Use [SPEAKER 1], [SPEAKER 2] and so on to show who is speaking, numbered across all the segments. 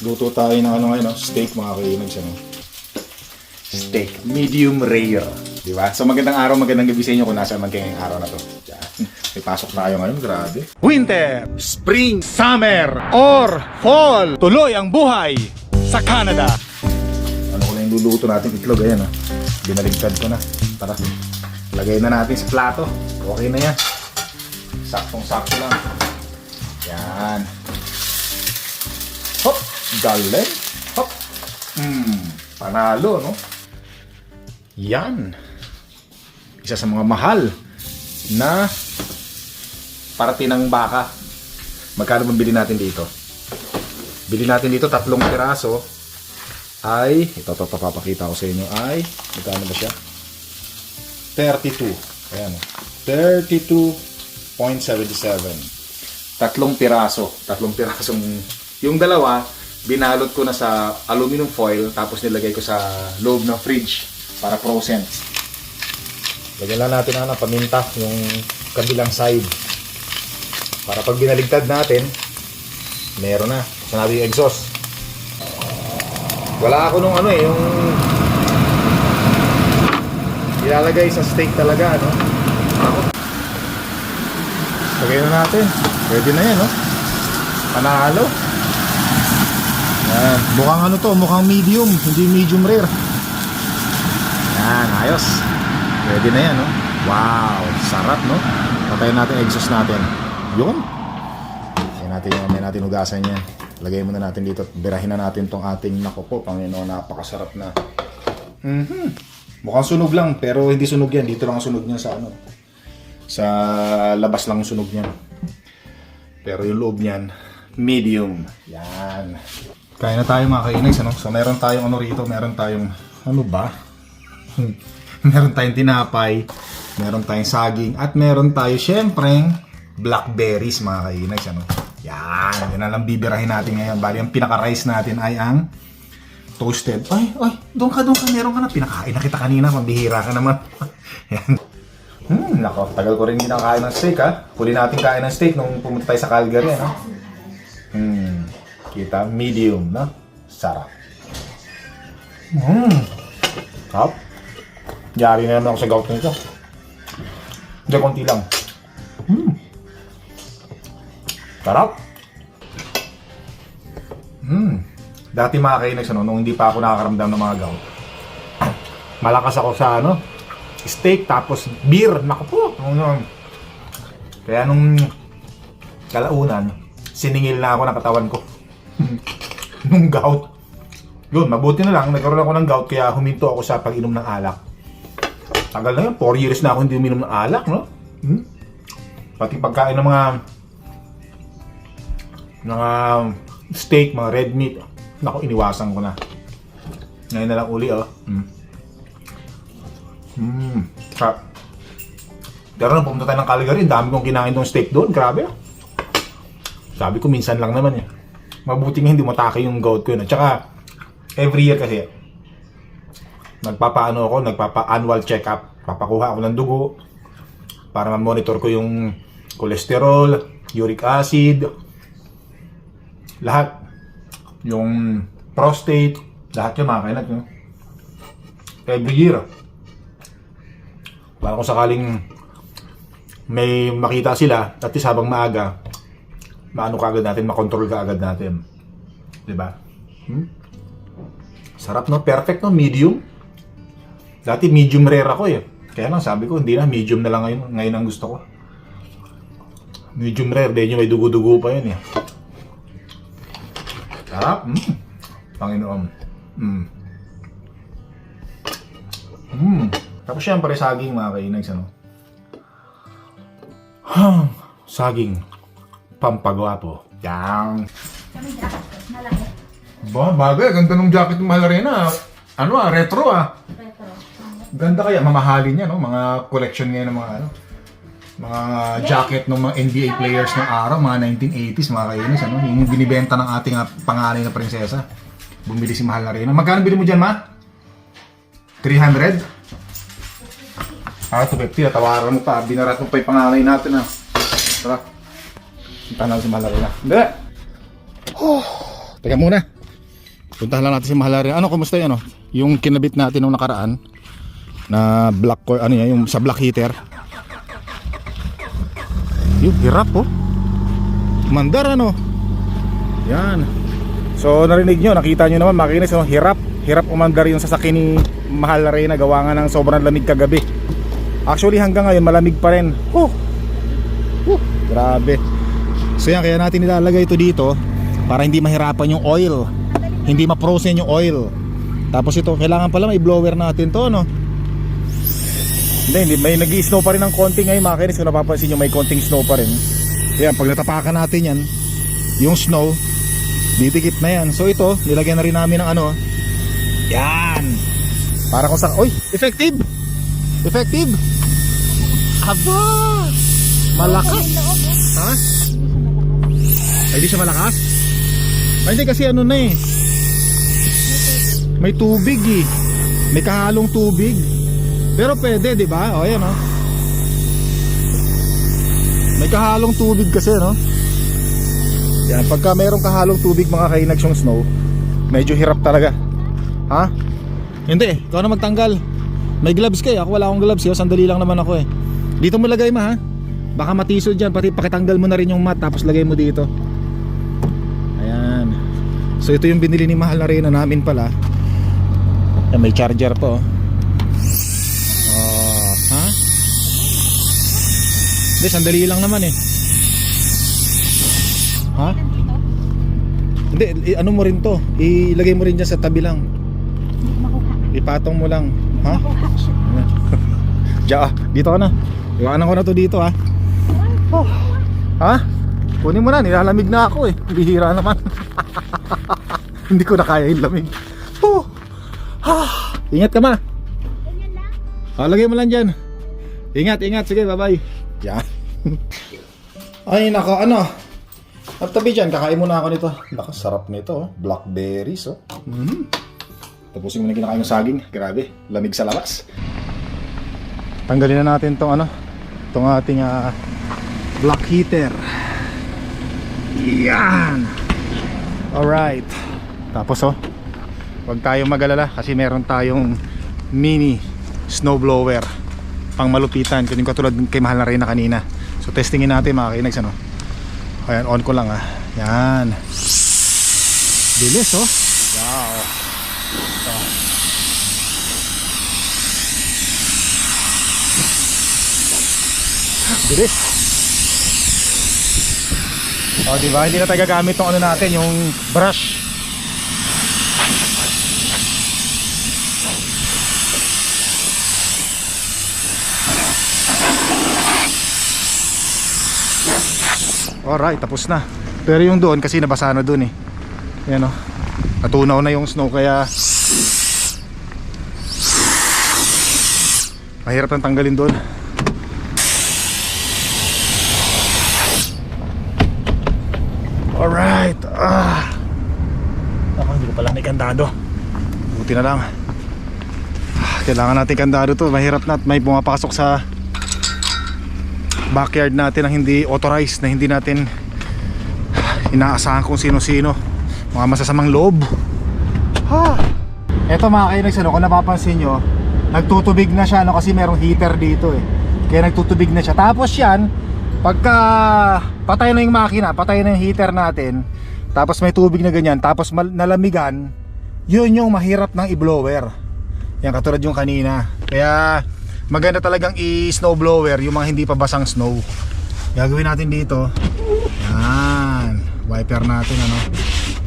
[SPEAKER 1] Luto tayo ng ano ngayon, no? steak mga kainags. Ano? Steak, medium rare. Di ba? So magandang araw, magandang gabi sa inyo kung nasa man kayo ngayong araw na to. Yan. May pasok tayo ngayon, grabe.
[SPEAKER 2] winter, spring, summer, or fall. Tuloy ang buhay sa Canada.
[SPEAKER 1] Ano ko na yung luluto natin itlog, ayan. Oh. Binaligtad ko na. Tara, lagay na natin sa plato. Okay na yan. Saktong-sakto lang. Yan. Hop! Galing. Hop! Hmm, panalo, no? Yan. Isa sa mga mahal na parati ng baka. Magkano bang bili natin dito? Bili natin dito tatlong piraso ay, ito, ito, papapakita ko sa inyo, ay, magkano ba siya? 32. Ayan. 32.77. Tatlong piraso. Tatlong pirasong, yung dalawa, binalot ko na sa aluminum foil, tapos nilagay ko sa loob ng fridge para frozen. Lagyan lang natin ano, paminta, yung kabilang side. Para pag binaligtad natin, meron na. Sanabi yung exhaust. Wala ako nung ano eh, yung ilalagay sa steak talaga, no? Ako. Lagay na natin. Pwede na yan, no? Panalo. Yan. Mukhang ano to, mukhang medium, hindi medium rare. Yan, ayos. Pwede na yan, no? Wow, sarap, no? Patayin natin exhaust natin. Yun. Yan natin yung may natin hugasan yan. Lagay muna natin dito. Birahin na natin tong ating nako po. Panginoon, napakasarap na. Mhm. Mukhang sunog lang, pero hindi sunog yan. Dito lang ang sunog niya sa ano. Sa labas lang ang sunog niyan. Pero yung loob niyan, medium. Yan. Kaya na tayo mga kainags, ano? So meron tayong ano rito, meron tayong, ano ba? meron tayong tinapay, meron tayong saging, at meron tayo syempre blackberries mga kainags, ano? Yan, na lang bibirahin natin ngayon. Bali, ang pinaka-rice natin ay ang toasted. Ay, ay, doon ka, doon ka, meron ka na. Pinakain na kita kanina, mabihira ka naman. yan. Nako, tagal ko rin hindi nakakain ng steak ha. Huli natin kain ng steak nung pumunta tayo sa Calgary, no? Hmm, kita, medium, no? Sarap. Hmm, sarap. Yari na naman ako sa gout nito. Hindi, konti lang. Hmm. Sarap. Hmm. Dati mga kainags, ano, nung hindi pa ako nakakaramdam ng mga gout. Malakas ako sa ano, steak tapos beer. Naku po. Ano, kaya nung kalaunan, siningil na ako ng katawan ko. nung gout. Yun, mabuti na lang, nagkaroon ako ng gout kaya huminto ako sa pag-inom ng alak. Tagal na yun, 4 years na ako hindi uminom ng alak, no? Hmm? Pati pagkain ng mga mga steak, mga red meat, naku, iniwasan ko na. Ngayon na lang uli, oh. Mm. Mm. Sarap. Pero nung pumunta tayo ng Calgary, dami kong kinain tong steak doon. Grabe, ah. Sabi ko, minsan lang naman, eh. Mabuti nga hindi matake yung gout ko yun. At saka, every year kasi, nagpapaano ako, nagpapa-annual check-up. Papakuha ako ng dugo para ma-monitor ko yung cholesterol, uric acid, lahat. Yung prostate, lahat yung mga kailat. No? Every year. Para kung sakaling may makita sila, at least habang maaga, maano kagad natin, makontrol kaagad natin. Diba? Hmm? Sarap no? Perfect no? Medium. Dati medium rare ako eh. Kaya lang sabi ko, hindi na, medium na lang ngayon. Ngayon ang gusto ko. Medium rare, yung may dugo-dugo pa yun eh. Sarap. Mm. Panginoon. Mm. Mm. Tapos syempre saging mga kainags ano. Saging. Pampagwapo. Yang. Ba, bagay. Ganda ng jacket ng Malarena. Ano ah, retro ah.
[SPEAKER 3] Retro.
[SPEAKER 1] Ganda kaya, mamahalin niya, no? Mga collection ngayon ng mga ano, mga jacket ng mga NBA players ng araw, mga 1980s, mga kainis, ano? Yung binibenta ng ating ah, panganay na prinsesa. Bumili si Mahal na rin. Magkano bili mo dyan, ma? 300? Ah, 250. Tawaran mo pa. Binarat mo pa yung panganay natin, ah. Tara. Puntahan natin si Mahalarena. Hindi! Oh, teka muna. Puntahan lang natin si Mahalarena. Ano, kumusta yun? Ano? Yung kinabit natin nung nakaraan na black core, ano yan, yung sa black heater. Yung hirap oh. Mandar ano. Yan. So narinig nyo, nakita nyo naman makinis, no? hirap. Hirap umandar yung sasakyan ni Mahal na Reyna gawa nga ng sobrang lamig kagabi. Actually hanggang ngayon malamig pa rin. Oh. Oh, grabe. So yan, kaya natin nilalagay ito dito para hindi mahirapan yung oil. Hindi ma-frozen yung oil. Tapos ito, kailangan pala may blower natin to, no? Hindi, hindi. May nag snow pa rin ng konti ngayon mga kinis. Kung napapansin nyo, may konting snow pa rin. Kaya pag natapakan natin yan, yung snow, didikit na yan. So ito, nilagyan na rin namin ng ano. Yan! Para kung sa... Uy! Effective! Effective! Aba! Malakas! Ha? Ay, di siya malakas? Ay, hindi kasi ano na eh. May tubig eh. May kahalong tubig. Pero pwede, di ba? O, ayan, oh. May kahalong tubig kasi, no? Yan, pagka mayroong kahalong tubig mga kainags yung snow, medyo hirap talaga. Ha? Hindi, ikaw na magtanggal. May gloves kayo, ako wala akong gloves, yo. sandali lang naman ako eh. Dito mo lagay ma ha. Baka matisod dyan, pati pakitanggal mo na rin yung mat tapos lagay mo dito. Ayan. So ito yung binili ni Mahal na rin namin pala. Ayan, may charger po. Oh, ha? Hindi, sandali lang naman eh. Ha? Hindi, ano mo rin to? Ilagay mo rin dyan sa tabi lang. Ipatong mo lang. Ha? Diyan ah, dito ka na. Iwanan ko na to dito ah. Oh. Ha? Kunin mo na, nilalamig na ako eh. Bihira naman. Hindi ko na kaya yung lamig. Oh. Ha. Ingat ka ma. Oh, lagay mo lang dyan. Ingat, ingat. Sige, bye-bye. Yan. Ay, nako, ano? At tabi dyan, kakain muna ako nito. Lakas, sarap nito. oh. Blackberries, oh. Mm. Tapusin mo na kinakain ng saging. Grabe, lamig sa labas. Tanggalin na natin tong ano, tong ating ah, black heater. Yan. Alright. Tapos oh, Huwag tayong magalala kasi meron tayong mini snow blower pang malupitan kunin katulad kay mahal na rin na kanina so testingin natin mga kainags ano ayan on ko lang ah yan bilis oh bilis oh di ba hindi na tayo gagamit tong ano natin yung brush Alright, tapos na. Pero yung doon kasi nabasa na doon eh. Yan oh. Natunaw na yung snow kaya mahirap nang tanggalin doon. Alright. Ah. Ako, hindi ko pala may kandado. Buti na lang. Ah, Kailangan natin kandado to. Mahirap na at may pumapasok sa backyard natin na hindi authorized na hindi natin inaasahan kung sino-sino mga masasamang loob ha eto mga kainags ano kung napapansin nyo nagtutubig na siya no, kasi merong heater dito eh kaya nagtutubig na siya tapos yan pagka patay na yung makina patay na yung heater natin tapos may tubig na ganyan tapos nalamigan yun yung mahirap ng i-blower. Yan katulad yung kanina. Kaya maganda talagang i-snow blower yung mga hindi pa basang snow. Gagawin natin dito. Yan. Wiper natin ano.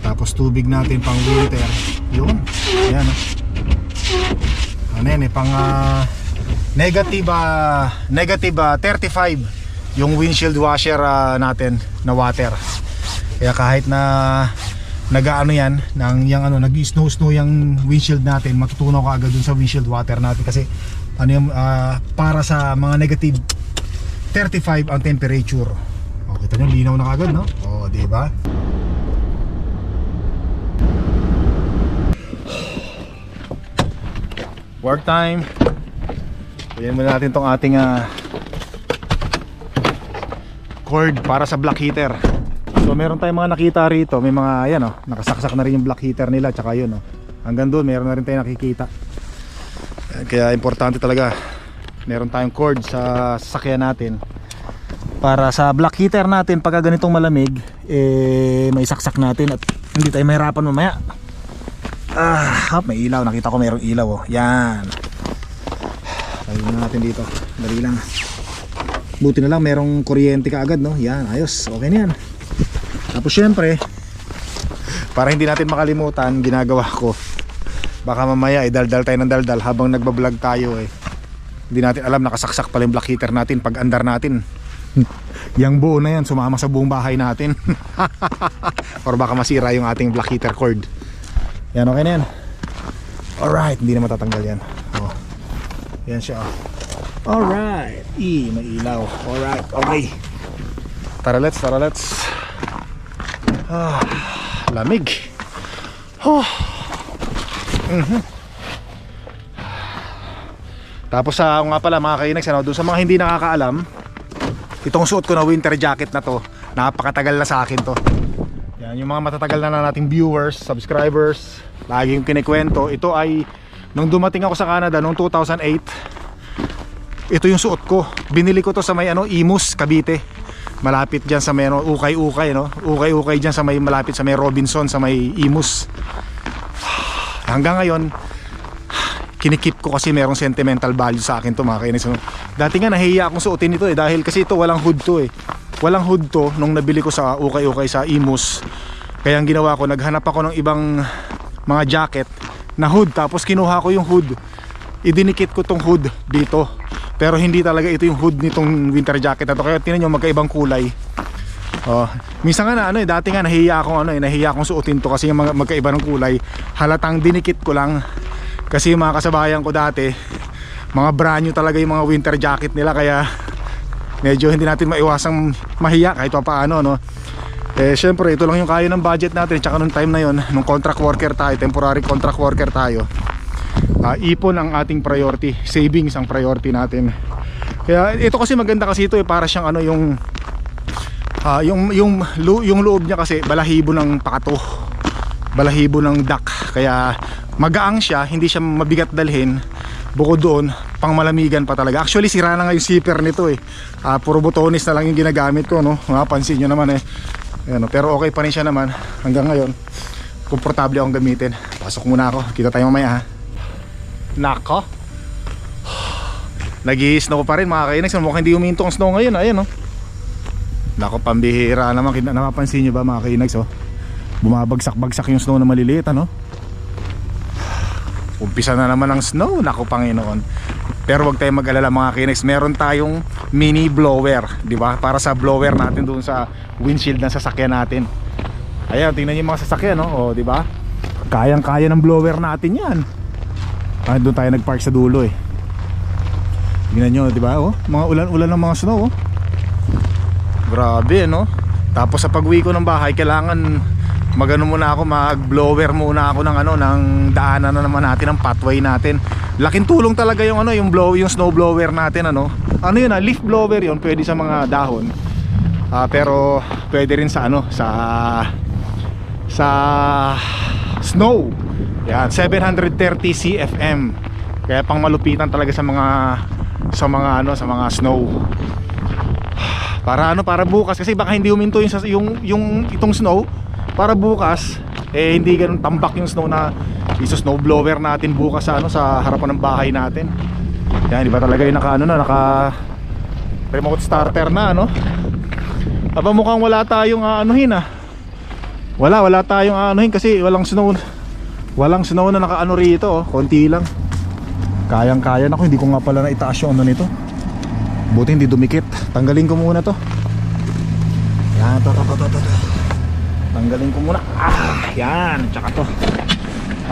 [SPEAKER 1] Tapos tubig natin pang winter. Yun. Yan oh. ano yan eh pang ah, negative ah, negative ah, 35 yung windshield washer ah, natin na water. Kaya kahit na nagaano yan ng yung ano nag snow yung windshield natin matutunaw ka agad dun sa windshield water natin kasi ano yung ah, para sa mga negative 35 ang temperature. Oh, kita nyo linaw na kagad, no? Oh, di ba? Work time. Ayan muna natin tong ating ah, cord para sa black heater. So meron tayong mga nakita rito, may mga ayan oh, nakasaksak na rin yung black heater nila tsaka yun oh. Hanggang doon meron na rin tayong nakikita. Kaya importante talaga meron tayong cord sa sasakyan natin para sa black heater natin pagka ganitong malamig eh may saksak natin at hindi tayo mahirapan mamaya. Ah, may ilaw. Nakita ko mayroong ilaw oh. Yan. Tayo na natin dito. Dali lang. Buti na lang merong kuryente ka agad no. Yan, ayos. Okay na yan. Tapos syempre, para hindi natin makalimutan, ginagawa ko. Baka mamaya eh, daldal tayo ng daldal habang nagbablog tayo eh. Hindi natin alam nakasaksak pala yung black heater natin pag andar natin. Yang buo na yan, sumama sa buong bahay natin. Or baka masira yung ating black heater cord. Yan, okay na yan. Alright, hindi na matatanggal yan. Oh. Yan siya. Oh. Alright. E, may ilaw. Alright, okay. Tara let's, tara let's. Ah, lamig. Oh. Mhm. Tapos sa nga pala mga kainags, ano, doon sa mga hindi nakakaalam, itong suot ko na winter jacket na to, napakatagal na sa akin to. Yan, yung mga matatagal na, na nating viewers, subscribers, lagi yung kinikwento. Ito ay, nung dumating ako sa Canada noong 2008, ito yung suot ko. Binili ko to sa may ano, Imus, Cavite. Malapit diyan sa may ano, ukay-ukay, no? Ukay-ukay diyan sa may malapit sa may Robinson, sa may Imus. Hanggang ngayon, kinikip ko kasi merong sentimental value sa akin to mga kainis. Dati nga nahihiya akong suotin ito eh dahil kasi ito walang hood to eh. Walang hood to nung nabili ko sa ukay-ukay sa Imus. Kaya ang ginawa ko, naghanap ako ng ibang mga jacket na hood tapos kinuha ko yung hood. Idinikit ko tong hood dito. Pero hindi talaga ito yung hood nitong winter jacket na to. Kaya tinan nyo magkaibang kulay. Oh, minsan nga na ano eh, dati nga nahihiya akong ano eh, nahihiya akong suotin to kasi yung mga magkaiba ng kulay. Halatang dinikit ko lang. Kasi yung mga kasabayan ko dati, mga brand new talaga yung mga winter jacket nila kaya medyo hindi natin maiwasang mahiya kahit pa paano no. Eh syempre ito lang yung kaya ng budget natin tsaka nung time na yon nung contract worker tayo, temporary contract worker tayo. Ah, ipon ang ating priority, savings ang priority natin. Kaya ito kasi maganda kasi ito eh para siyang ano yung ah, yung yung lo- yung loob niya kasi balahibo ng pakato. Balahibo ng duck. Kaya magaang siya, hindi siya mabigat dalhin. Bukod doon, pang malamigan pa talaga. Actually, sira na nga yung zipper nito eh. Ah, puro butones na lang yung ginagamit ko, no? Mapansin nyo naman eh. Ayan? Pero okay pa rin siya naman. Hanggang ngayon, komportable akong gamitin. Pasok muna ako. Kita tayo mamaya ha. Nako. Nag-i-snow pa rin mga kainags. Mukhang hindi huminto ang snow ngayon. Ayan, no? Nako, pambihira naman. Kina- Napapansin nyo ba mga kainags, oh? Bumabagsak-bagsak yung snow na maliliit, ano? Umpisa na naman ang snow, nako Panginoon. Pero wag tayong mag-alala mga kinex, meron tayong mini blower, di ba? Para sa blower natin doon sa windshield ng sasakyan natin. Ayan, tingnan niyo yung mga sasakyan, no? O, di ba? Kayang-kaya ng blower natin 'yan. Ah, doon tayo nag-park sa dulo eh. Tingnan niyo, di ba? Oh, mga ulan-ulan ng mga snow, oh. Grabe, no? Tapos sa pag-uwi ko ng bahay, kailangan magano muna ako, mag-blower muna ako ng ano, ng daanan na naman natin, ng pathway natin. Laking tulong talaga yung ano, yung blow, yung snow blower natin, ano. Ano yun, ah, leaf blower yun, pwede sa mga dahon. Ah, pero pwede rin sa ano, sa sa snow. Yan, 730 CFM. Kaya pang malupitan talaga sa mga sa mga ano, sa mga snow. Para ano, para bukas kasi baka hindi huminto yung yung yung itong snow para bukas eh hindi ganun tambak yung snow na iso snow blower natin bukas sa ano sa harapan ng bahay natin. Yan, di ba talaga yung naka ano na naka remote starter na ano? Aba mukhang wala tayong aanuhin ah. Wala, wala tayong aanuhin kasi walang snow. Walang snow na nakaano rito oh, konti lang. Kayang-kaya na ko, hindi ko nga pala naitaas yung ano nito. Buti hindi dumikit. Tanggalin ko muna to. Yan, to, to, to, to. to. Tanggalin ko muna. Ah, yan, tsaka to.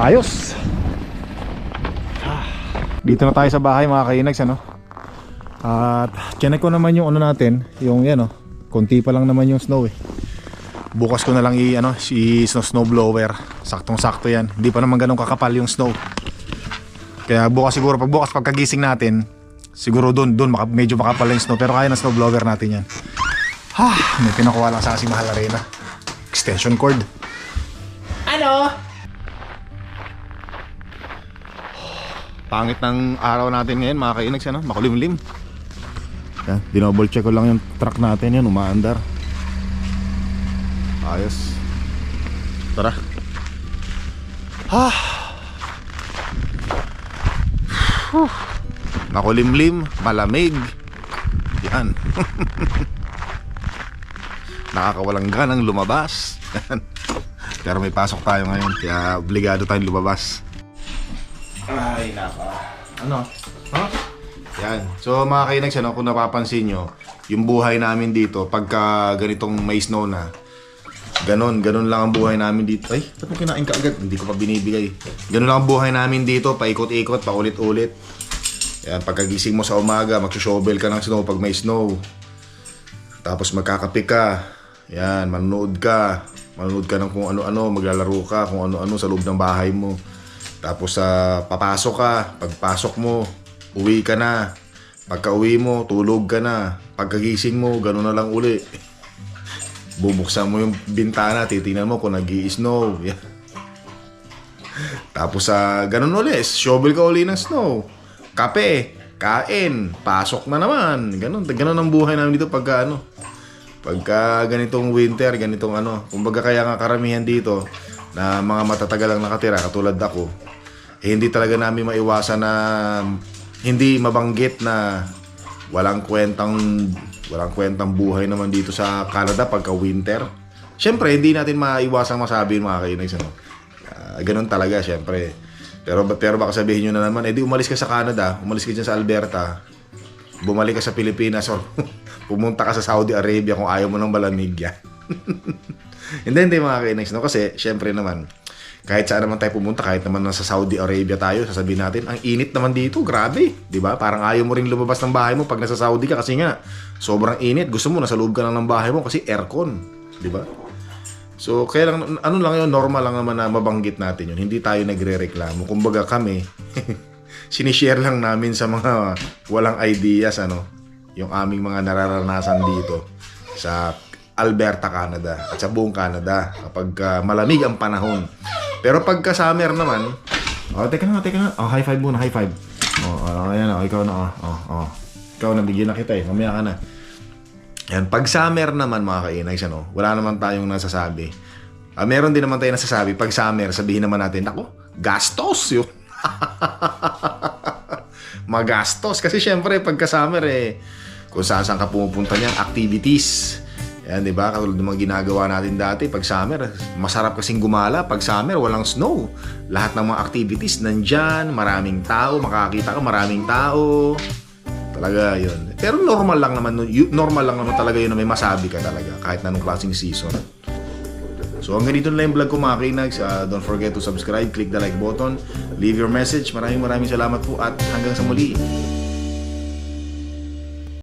[SPEAKER 1] Ayos. Ah, Dito na tayo sa bahay mga kainags ano. At chinek ko naman yung ano natin, yung yan oh. Konti pa lang naman yung snow eh. Bukas ko na lang i ano, si snow, snow blower. Saktong-sakto yan. Hindi pa naman ganun kakapal yung snow. Kaya bukas siguro pag bukas pagkagising natin, siguro doon doon maka, medyo makapal yung snow pero kaya na snow blower natin yan.
[SPEAKER 4] Ha, may pinakuha lang sa si Mahal Arena. Extension cord.
[SPEAKER 1] Ano? Pangit ng araw natin ngayon, mga kainags, ano? Makulimlim.
[SPEAKER 4] Yan, dinouble check ko lang yung truck natin yan, umaandar. Ayos.
[SPEAKER 1] Tara. Ha. Makulimlim, malamig. Yan. Nakakawalang ganang lumabas. Yan. Pero may pasok tayo ngayon, kaya obligado tayong lumabas. Ay, naka. Ano? Ha? Yan. So mga kainags, ano, kung napapansin nyo, yung buhay namin dito, pagka ganitong may snow na, ganon, ganon lang ang buhay namin dito. Ay, ba't mo kinain ka agad? Hindi ko pa binibigay. Ganon lang ang buhay namin dito, paikot-ikot, paulit-ulit. Yan, pagkagising mo sa umaga, magsushovel ka ng snow pag may snow. Tapos magkakape ka. Yan, manonood ka. Manonood ka ng kung ano-ano, maglalaro ka, kung ano-ano sa loob ng bahay mo. Tapos sa papasok ka, pagpasok mo, uwi ka na. Pagka uwi mo, tulog ka na. Pagkagising mo, gano'n na lang uli. Bubuksan mo yung bintana, titingnan mo kung nag snow Yan. Tapos sa ganun uli, shovel ka uli ng snow. Kape, kain, pasok na naman. Ganun, ganun ang buhay namin dito pagka ano. Pagka ganitong winter, ganitong ano. Kumbaga kaya nga karamihan dito na mga matatagal lang nakatira, katulad ako, eh, hindi talaga namin maiwasan na hindi mabanggit na walang kwentang walang kwentang buhay naman dito sa Canada pagka winter. Siyempre, hindi natin maiwasang masabi yung mga kainags, ano. Ah, ganun talaga, siyempre. Pero, pero baka sabihin nyo na naman, eh di umalis ka sa Canada, umalis ka dyan sa Alberta, bumalik ka sa Pilipinas or pumunta ka sa Saudi Arabia kung ayaw mo ng malamig yan. hindi, hindi mga kainags, no? Kasi, siyempre naman, kahit saan naman tayo pumunta, kahit naman nasa Saudi Arabia tayo, sasabihin natin, ang init naman dito, grabe. ba Parang ayaw mo ring lumabas ng bahay mo pag nasa Saudi ka kasi nga, sobrang init. Gusto mo, nasa loob ka lang ng bahay mo kasi aircon. ba So, kaya lang, ano lang yun, normal lang naman na mabanggit natin yun. Hindi tayo nagre-reklamo. Kumbaga kami, sinishare lang namin sa mga walang ideas, ano, yung aming mga nararanasan dito sa Alberta, Canada at sa buong Canada kapag ah, malamig ang panahon. Pero pagka summer naman, oh, teka nga, teka nga. Oh, high five muna, high five. Oh, oh ayan, oh, ikaw na, oh, oh, oh. Ikaw na, bigyan na kita eh. Mamaya ka na. Yan, pag summer naman mga kainags, ano, wala naman tayong nasasabi. Ah, meron din naman tayong nasasabi. Pag summer, sabihin naman natin, ako, gastos yun. Magastos. Kasi syempre, pagka summer, eh, kung saan saan ka pumupunta niyan, activities. Yan, di ba? Katulad ng mga ginagawa natin dati, pag summer, masarap kasing gumala. Pag summer, walang snow. Lahat ng mga activities nandyan, maraming tao, makakita ka, maraming tao. Talaga yun. Pero normal lang naman, normal lang naman talaga yun na may masabi ka talaga kahit na anong klaseng season. So hanggang dito na lang yung vlog ko mga kinags. Uh, don't forget to subscribe, click the like button, leave your message. Maraming maraming salamat po at hanggang sa muli.